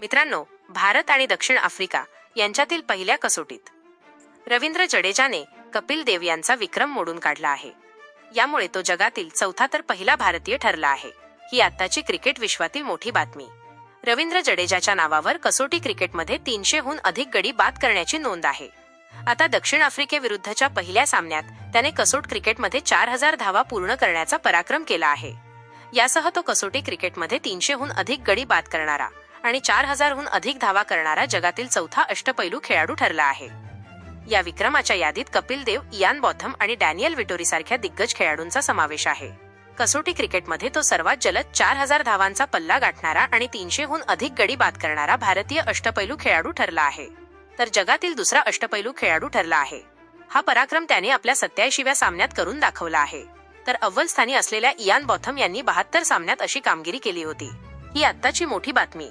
मित्रांनो भारत आणि दक्षिण आफ्रिका यांच्यातील पहिल्या कसोटीत. रवींद्र जडेजाने कपिल देव यांचा विक्रम मोडून काढला आहे. यामुळे तो जगातील चौथा तर पहिला भारतीय ठरला आहे. ही आत्ताची क्रिकेट विश्वातील मोठी बातमी. रवींद्र जडेजाच्या नावावर कसोटी क्रिकेटमध्ये तीनशेहून अधिक गडी बाद करण्याची नोंद आहे. आता दक्षिण आफ्रिकेविरुद्धच्या पहिल्या सामन्यात त्याने कसोट क्रिकेटमध्ये चार हजार धावा पूर्ण करण्याचा पराक्रम केला आहे. यासह तो कसोटी क्रिकेटमध्ये तीनशेहून अधिक गडी बाद करणारा. आणि चार हजारहून अधिक धावा करणारा जगातील चौथा अष्टपैलू खेळाडू ठरला आहे. या विक्रमाच्या यादीत कपिल देव इयान बॉथम आणि डॅनियल विटोरी सारख्या दिग्गज खेळाडूंचा समावेश आहे. कसोटी क्रिकेटमध्ये तो सर्वात जलद चार हजार धावांचा पल्ला गाठणारा आणि तीनशेहून अधिक गडी बाद करणारा भारतीय अष्टपैलू खेळाडू ठरला आहे. तर जगातील दुसरा अष्टपैलू खेळाडू ठरला आहे. हा पराक्रम त्याने आपल्या सत्याऐंशीव्या सामन्यात करून दाखवला आहे. तर अव्वल स्थानी असलेल्या इयान बॉथम यांनी बहात्तर सामन्यात अशी कामगिरी केली होती. ही आत्ताची मोठी बातमी.